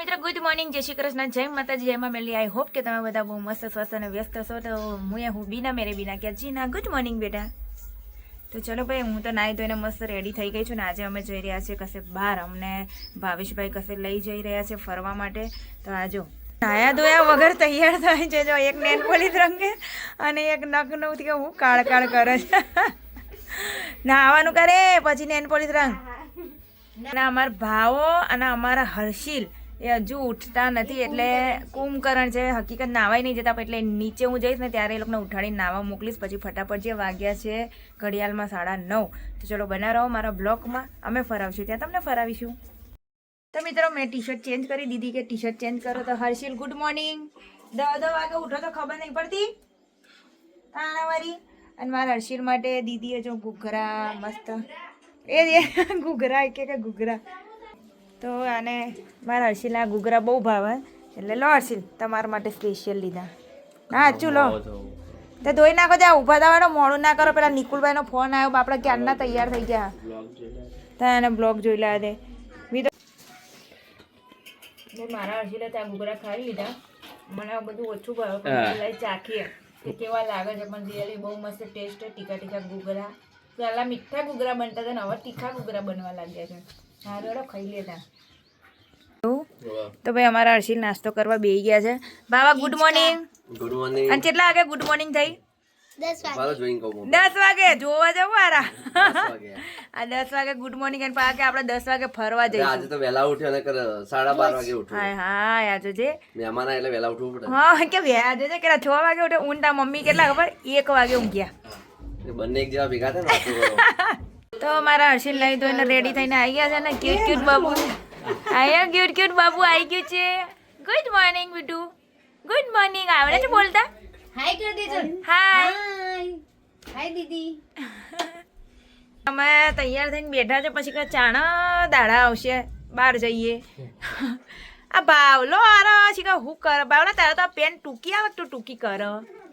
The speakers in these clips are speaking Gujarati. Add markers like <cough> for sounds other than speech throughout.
મિત્રો ગુડ મોર્નિંગ જય શ્રી કૃષ્ણ. જય માતાજી, જય માં મેલી. આઈ હોપ કે તમે બધા બહુ મસ્ત, સ્વસ્થ અને વ્યસ્ત છો. તો હું હું બીના, મેરે બીના કે જી ના ગુડ મોર્નિંગ બેટા. તો ચલો ભાઈ, હું તો નાહી ધોઈને મસ્ત રેડી થઈ ગઈ છું ને આજે અમે જઈ રહ્યા છીએ કશે બહાર. અમને ભાવેશભાઈ કશે લઈ જઈ રહ્યા છે ફરવા માટે. તો આ જો નાયા ધોયા વગર તૈયાર થાય છે. જો એક નેન પોલીસ રંગે અને એક નખનું કે હું કાળ કાળ કરે છે. નાવાનું કરે, પછી નેન પોલીસ રંગ. અને અમારા ભાવો અને અમારા હર્ષિલ એ હજુ ઉઠતા નથી એટલે કુંભકરણ છે, હકીકત નાવાય નહીં જતા એટલે નીચે હું જઈશ ને ત્યારે એ લોકોને ઉઠાડીને નાવા મોકલીશ. પછી ફટાફટ જે વાગ્યા છે, ઘડિયાળમાં સાડા નવ. તો ચલો બના રહો મારા બ્લોકમાં. અમે ફરાવશું. ત્યાં તમને ફરાવીશું. તો મિત્રો, મેં ટી શર્ટ ચેન્જ કરી દીધી કે ટી શર્ટ ચેન્જ કરો તો હર્ષિલ, ગુડ મોર્નિંગ. દસ દસ વાગે ઉઠો તો ખબર નહીં પડતી. તાણાવારી અને મારા હર્ષિલ માટે દીદીએ જો ઘૂઘરા મસ્ત એ <laughs> ઘૂઘરા કે ઘૂઘરા. તો આને મારા હર્ષિલના ઘૂઘરા બહુ ભાવે. એટલે લો હર્ષિલ તમારા માટે સ્પેશિયલ લીધા. હા સાચું લો તો ધોઈ નાખો જા ઊભા થવાનો મોડું ના કરો. પેલા નિકુલભાઈનો ફોન આવ્યો આપણે ક્યારના તૈયાર થઈ ગયા. તો એને બ્લોગ જોઈ લે દે મી મારા હર્ષિલે ત્યાં ઘૂઘરા ખાઈ લીધા. મને આ બધું ઓછું ભાવે ચાખીએ. કે કેવા લાગે છે પણ રિયલી બહુ મસ્ત ટેસ્ટ ટીકા ટીકા ઘૂઘરા. પહેલાં મીઠા ઘૂઘરા બનતા હતા ને હવે તીખા ઘૂઘરા બનવા લાગ્યા છે. તો ભાઈ અમારા હર્ષિલ નાસ્તો કરવા બે ગયા છે. બાબા ગુડ મોર્નિંગ ગુડ મોર્નિંગ અને કેટલા વાગે ગુડ મોર્નિંગ થઈ? મારો જોઈન કહું દસ વાગે? જોવા જવું આરા આ દસ વાગે ગુડ મોર્નિંગ અને પાકે આપણે દસ વાગે ફરવા જઈએ આજે તો વહેલા ઉઠ્યો અને સાડા બાર વાગે ઉઠ્યો. હા હા આજે જે મહેમાન એટલે વહેલા ઉઠવું પડે. હા કે આજે જે કે છ વાગે ઉઠે ઊંડા મમ્મી કેટલા ખબર? એક વાગે ઊંઘ્યા. બંને એક જેવા ભેગા થાય ને <laughs> તો મારા હર્ષિલ લઈ ધોઈને રેડી થઈને આવી ગયા છે ને. ક્યુટ ક્યુટ બાબુ. આયા ક્યુટ ક્યુટ બાબુ આવી ગયું છે. ગુડ મોર્નિંગ બીટુ ગુડ મોર્નિંગ આવડે છે બોલતા? હાય કરી દેજો હાય હાય દીદી. અમે તૈયાર થઈને બેઠા છે પછી કે ચાણા દાડા આવશે. બહાર જઈએ. આ ભાવલો આરો શીખા હું કર બાવલા તારા તો આ પેન ટૂંકી આવે તું ટૂંકી કર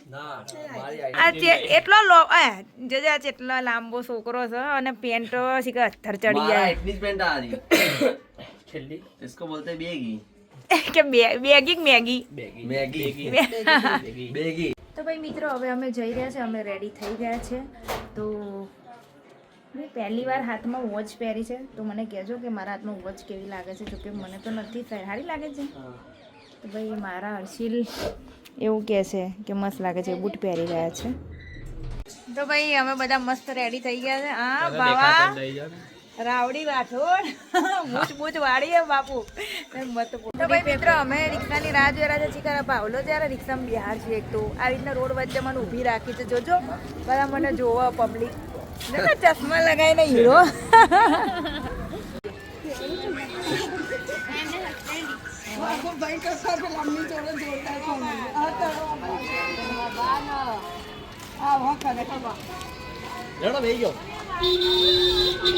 ના મારી આ જે એટલો લો એ જે જે આ જેટલો લાંબો છોકરો છે અને પેન્ટ તો શીખા અથર ચડી મારા જાય એટલી જ પેન્ટ આ રહી છેલ્લી इसको बोलते हैं बेगी કે બે- બેગી કે મેગી मैगी बेगी તો ભાઈ મિત્રો હવે અમે જઈ રહ્યા છે અમે રેડી થઈ ગયા છે તો મેં પહેલી વાર હાથમાં વોચ પહેરી છે તો મને કહેજો કે મારા હાથમાં વોચ કેવી લાગે છે જોકે મને તો નથી સારી લાગે છે તો ભાઈ મારા હર્ષિલ એવું કહે છે કે મસ્ત લાગે છે બૂટ પહેરી રહ્યા છે. તો ભાઈ અમે બધા મસ્ત રેડી થઈ ગયા છે. હા બાવા રાવડી વાઠોડ મૂછ મૂછ વાળી હે બાપુ મત તો ભાઈ મિત્રો અમે રિક્ષાની રાહ જોઈ રહ્યા છે. કે ભાવલો ત્યારે રિક્ષામાં બિહાર છે એક તો. આવી રીતના રોડ વચ્ચે મને ઊભી રાખી છે. જોજો બધા મને જોવો પબ્લિક ચશ્મા લગાવીને હીરો. <laughs>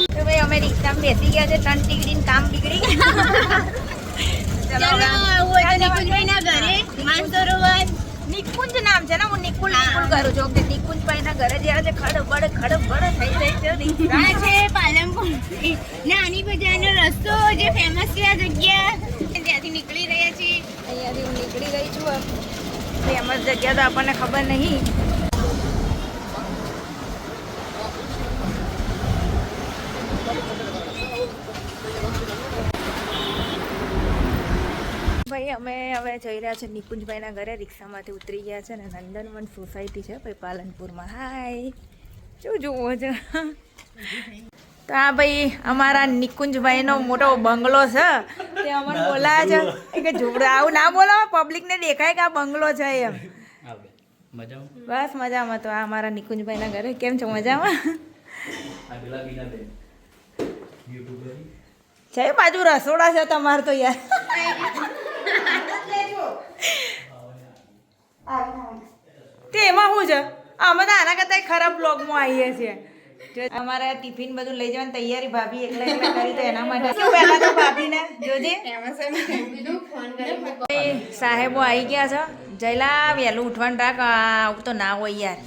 તો ભાઈ અમે રિક્ષામાં બેસી ગયા છે ત્રણ ટીકડીને કામ બીગડી ચલો હવે નિકુંજ નામ છે ને હું નિકુલ નિકુલ કરું છું કે નિકુંજ ભાઈના ઘરે જ્યારે છે ખડબડ ખડબડ થઈ રહી છે રિક્ષા. છે પાલનપુર નાની બજારનો રસ્તો જે ફેમસ છે આ જગ્યા ત્યાંથી નીકળી રહ્યા છીએ. અહીંયાથી હું નીકળી ગઈ છું. ફેમસ જગ્યા તો આપણને ખબર નહીં. ભાઈ, અમે હવે જઈ રહ્યા છીએ નિકુંજભાઈના ઘરે. રિક્ષામાંથી ઉતરી ગયા છે ને નંદનવન સોસાયટી છે ભાઈ પાલનપુરમાં હાય શું જોવો છો? તો આ ભાઈ અમારા નિકુંજભાઈનો મોટો બંગલો છે. તે અમને બોલાવે છે. કે જોડે આવું ના બોલો પબ્લિકને દેખાય કે આ બંગલો છે એમ. બસ મજામાં તો આ અમારા નિકુંજભાઈના ઘરે. કેમ છો મજામાં? છે બાજુ રસોડા છે તમારે તો યાર. તે એમાં શું છે? અમે તો આના કરતા ખરાબ બ્લોગમાં આવીએ છીએ. અમારે ટિફિન બધું લઈ જવાની તૈયારી ભાભી એકલા એકલા કરી તો એના માટે શું પહેલા તો ભાભીને જોજે. સાહેબો આવી ગયા છો. જયલા વહેલું ઉઠવાનું રાખ. આવું તો ના હોય યાર.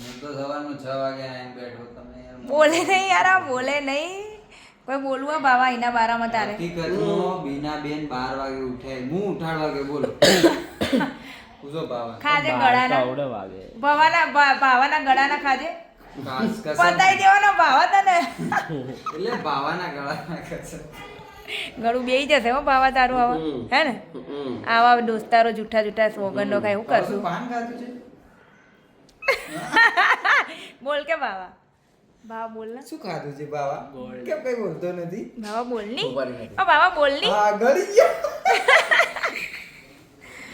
બોલે નહીં યાર બોલે નહીં. કોઈ બોલવું બાવા એના બારામાં તારે. બીના બેન બાર વાગે ઉઠે. હું ઉઠાડ વાગે બોલો. <coughs> ખાજે ગળાના. ભાવાના ભાવાના ગળાના ખાજે. પતાઈ દેવાના ભાવા તને એટલે ભાવાના ગળા ગળું બેહી જશે હો ભાવા તારું આવા. હે ને? આવા દોસ્તારો જૂઠા જૂઠા સોગંદો ખાય હું કરશું પાન ખાતું છે? <laughs> બોલ કે બાવા બાવા બોલ ને. શું ખાધું છે બાવા કેમ કઈ બોલતો નથી? બાવા બોલની? ઓ બાવા બોલની. હા ગળી ગયો.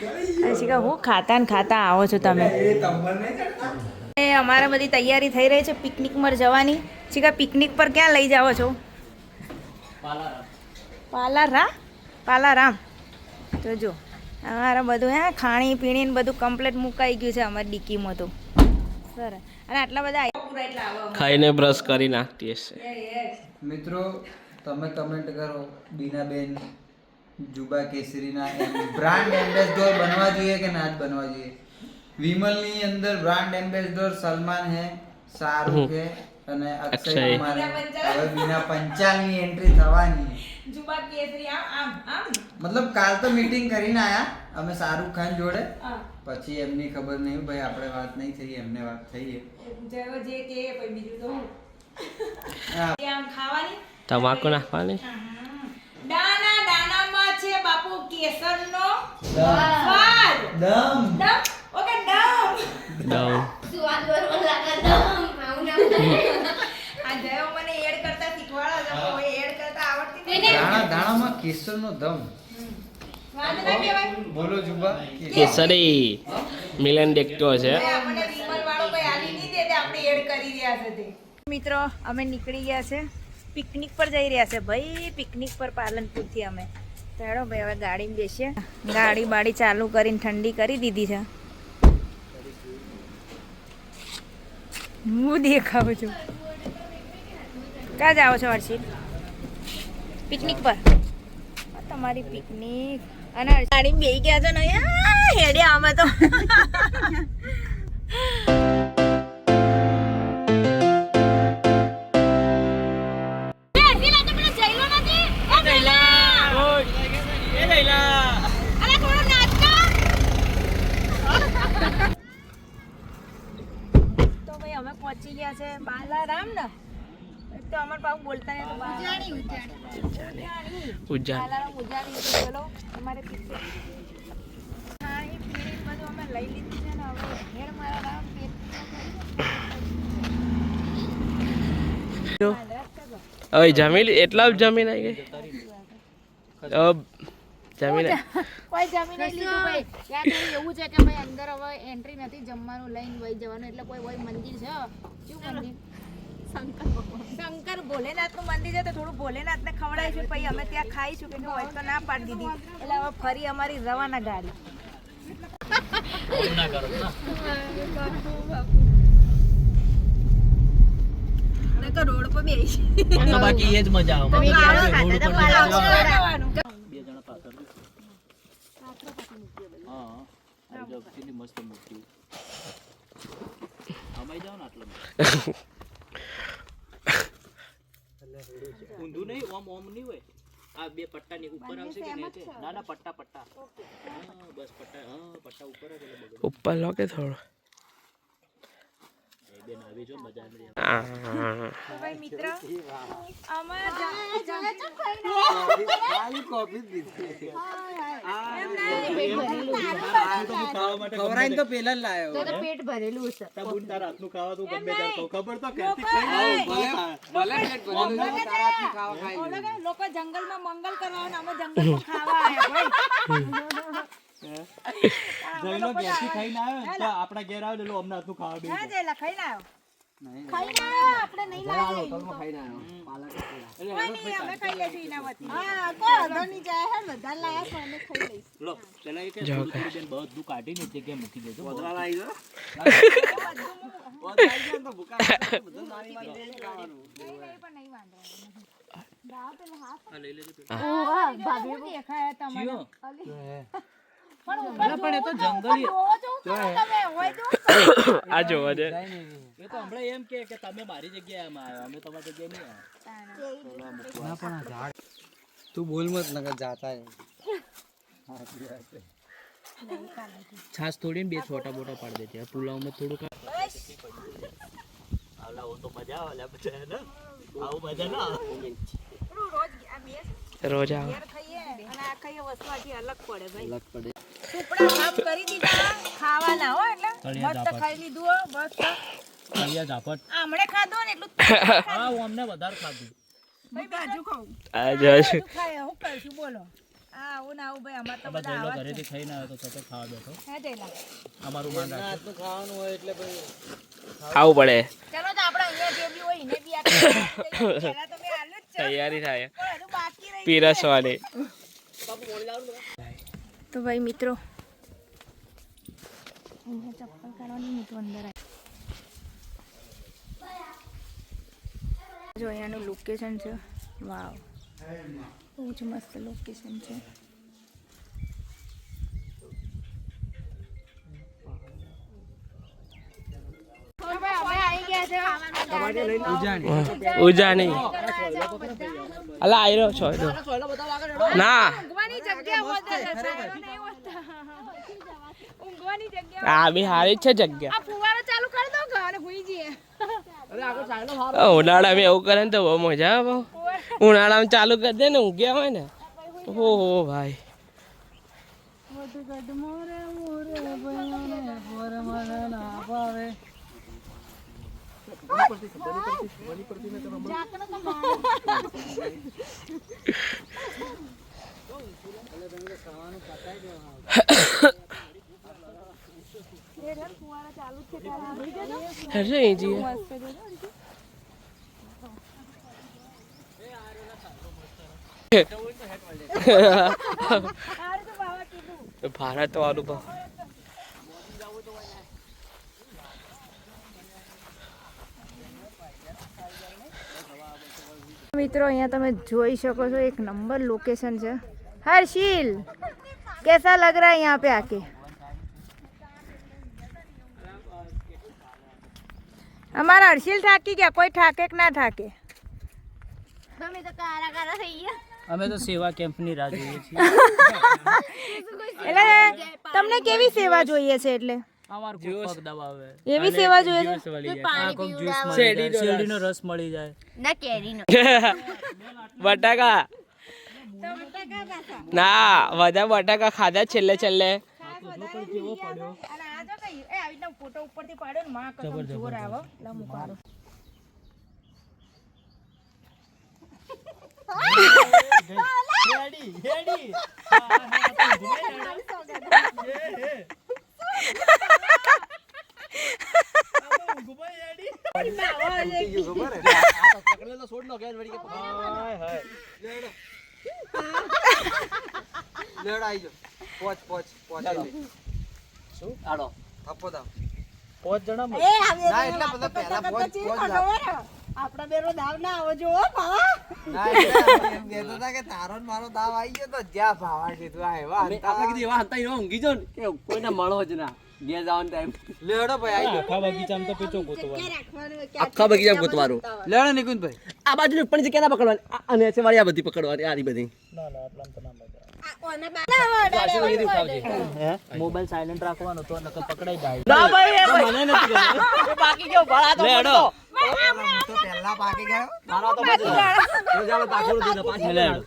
ગળી ગયો. હું ખાતા ને ખાતા આવો છો તમે. એ તમને નહીં ચડતા. અમારે બધી તૈયારી થઈ રહી છે પિકનિક પર જવાની. કે પિકનિક પર ક્યાં લઈ જાઓ છો? પાલારા પાલારામ? તો જો અમારે બધું હે ખાણી પીણીને બધું કમ્પ્લીટ મુકાઈ ગયું છે અમારી ડીકીમાં તો. સરસ. અને આટલા બધા ખાઈને બ્રશ કરી નાખતી હશે. મિત્રો તમે કમેન્ટ કરો. બીનાબેન જુબા કેસરીના બ્રાન્ડ એમ્બેસડર બનવા જોઈએ કે ના જ બનવા જોઈએ? વિમલની અંદર બ્રાન્ડ એમ્બેસેડર સલમાન હે શાહરુખ હે અને અક્ષય. કુમાર. હવે બીના પંચાલની એન્ટ્રી થવાની જુબા કેસરી આમ આમ મતલબ કાલ તો મીટિંગ કરીને આયા અમે શાહરુખ ખાન જોડે. પછી એમની ખબર નહીં ભાઈ આપણે વાત નહીં થઈ એમને વાત થઈ છે. જે કે પછી બીજું તો આમ ખાવાની. તમાકુ નાખવાની? દાના દાનામાં છે બાપુ કેસરનો દમ. સ્વાદ દમ. નહીં દાણા દાણામાં કેસરનો દમ. સ્વાદ ના કહેવાય. બોલો જુબા. કેસરી મિલન દેખતો છે. મિત્રો અમે નીકળી ગયા છે. પિકનિક પર જઈ રહ્યા છે ભાઈ. પિકનિક પર પાલનપુરથી અમે. ચાલો ભાઈ હવે ગાડીમાં બેસીએ. ગાડી બાડી ચાલુ કરીને ઠંડી કરી દીધી છે. હું દેખાવું છું. ક્યાં જાઓ છો હર્ષિત? પિકનિક પર. તમારી પિકનિક. અને ગાડીમાં બેસી ગયા છો ને આ હેડ્યા અમે તો તો. ને હવે ઘેર મારા રામ હવે જમી લી- એટલા જ જમીન આવી ગઈ? જમીન કોઈ જમીન લીધું ભાઈ. ત્યાં એવું છે કે ભાઈ અંદર હવે એન્ટ્રી નથી જમવાનું લઈને વહી જવાનું એટલે કોઈ કોઈ મંદિર છે? શું મંદિર? શંકર ભોલેનાથનું મંદિર છે તો થોડું ભોલેનાથ ને ખવડાવીશું. પછી અમે ત્યાં ખાઈશું કે હોય તો ના પાડી દીધી. એટલે હવે ફરી અમારી રવાના ગાડી. રોડ પર બેસી બાકી એ જ મજા આવે. બે જણા પાછળ. હા મસ્ત જાવ ને આટલા <laughs> ઊંધું નહીં ઓમ ઓમ નહીં હોય. આ બે પટ્ટા ની ઉપર આવશે કે નહીં ના ના પટ્ટા પટ્ટા. બસ પટ્ટા હા પટ્ટા ઉપર જ એટલે ઉપર લો કે થોડો. બેન આવી જો મજા આવી. આ. તો ભાઈ મિત્ર અમાર ખવરાઈને તો પેલા જ લાયો પેટ ભરેલું છે તારા હાથનું ખાવા તું ગમે ત્યારે કહું. ખબર તો કે લોકો જંગલમાં મંગલ કરવા અને અમે જંગલમાં ખાવા આવ્યા ભાઈ જઈનો ઘેરથી ખાઈને આવ્યો તો આપણા ઘેર આવ્યો એટલે અમને હતું ખાવા બે ના જઈલા ખાઈને આવ્યો. હા હે. ભાભી દેખાયા. પણ એ તો જંગલી <coughs> આ જોવા દે. એ તો હમણાં એમ કે કે તમે મારી જગ્યાએ આવ્યો. અમે તમારી જગ્યાએ નહીં આવ્યા. તું બોલ મત નકર જાતા છાસ થોડી ને બે છોટા બોટા પાડી દેજે. પુલાવમાં થોડુંક આવલા ઓ તો મજા આવે ને આવું મજા ના આવે. રોજ આવે. અલગ પડે. ટુકડા સાફ કરી દીધા. ખાવાના હો એટલે. મસ્ત ખાઈ લીધું હો મસ્ત. અહીંયા ઝાપટ. આમળે ખાધું ને એટલું હા હું અમને વધારે ખાધું. કાજુ ખાવું આ જોશ હું કરશું બોલો. પડે. તૈયારી થાય. બાકી પીરસવાની. તો ભાઈ મિત્રો. અહીંયા ચપ્પલ કાઢવાની મિત્રો તો અંદર આય. જો અહીંયાનું લોકેશન છે. વાવ બહુ જ મસ્ત લોકેશન અલા છો ના. ઊંઘવાની જગ્યા હોતે નહીં હોતા. ઊંઘવાની જગ્યા આ બી હારી જ છે જગ્યા. આ ફુવારો ચાલુ કરી દો ઘર હુઈ જઈએ. ઉનાળામાં એવું કરે ને તો બહુ મજા આવે ઉનાળામાં ચાલુ કરી દે ને ઊંઘ્યા હોય ને. હો ભાઈ. <laughs> तो भारत वालू बा मित्रों अँ तब जी सको एक नंबर लोकेशन है हर्षिल कैसा लग रहा है यहाँ पे आके हमारा हर्षिल ठाकी क्या कोई ठाके कि ना ठाके તમે તો કારા કારા થઈ ગયા અમે તો સેવા કેમ્પની રાહ જોઈએ છીએ એટલે તમને કેવી સેવા જોઈએ છે એટલે અમારું કોઈ પગ દબાવે એવી સેવા જોઈએ છે જ્યુસ મળી જાય પાણી કોક જ્યુસ પીવડાવો. મળી જાય શેરડીનો રસ મળી જાય ના કેરીનો બટાકા ના, બધા બટાકા ખાધા છેલ્લે છેલ્લે. અને નો કે હાય એ આવી રીતના ફોટો ઉપરથી પાડ્યો ને માં કસમ જોર આવે એટલે હું પાડું લેડ આવી જાઓ. પોચ પોચ પોચ. શું? આડો. થપ્પો દાવ પાંચ જણા ના એટલે બધા પહેલા પોચ પોચ દાવ ના એટલે એમ કહેતો હતા કે તારો ને મારો દાવ આવી ગયો તો જ્યાં ભાવા કીધું આ એવા હતા. લેડો ભાઈ આવી આખા બગીચામાં તો પેચો ગોતવાનો. આખા બગીચા ગોતવાનું. લેડો નિકુંજ ભાઈ આ બાજુ પણ છે કેના પકડવાની. અને છે વાળી આ બધી પકડવાની આરી બધી. ના ના આટલામાં તો ના મોબાઈલ સાયલેન્ટ રાખવાનો તો નકર પકડાઈ જાય. ના ભાઈ મને નથી બાકી ગયો ભલા તો લેડો. તો પહેલા પાકી ગયો. મારા તો દીધો પાછી લેડો.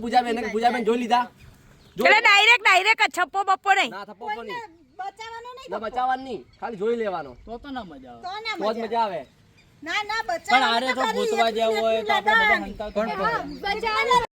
પૂજાબેન ને પૂજાબેન. જોઈ લીધા? એટલે ડાયરેક્ટ ડાયરેક્ટ છપ્પો બપ્પો નહીં. ના થપ્પો પણ નહીં. ના બચાવવાનું નહીં. ખાલી જોઈ લેવાનો. તો તો ના મજા આવે. તો જ મજા આવે. પણ આરે તો ગોતવા જેવું હોય તો આપણે બધા હંતા તો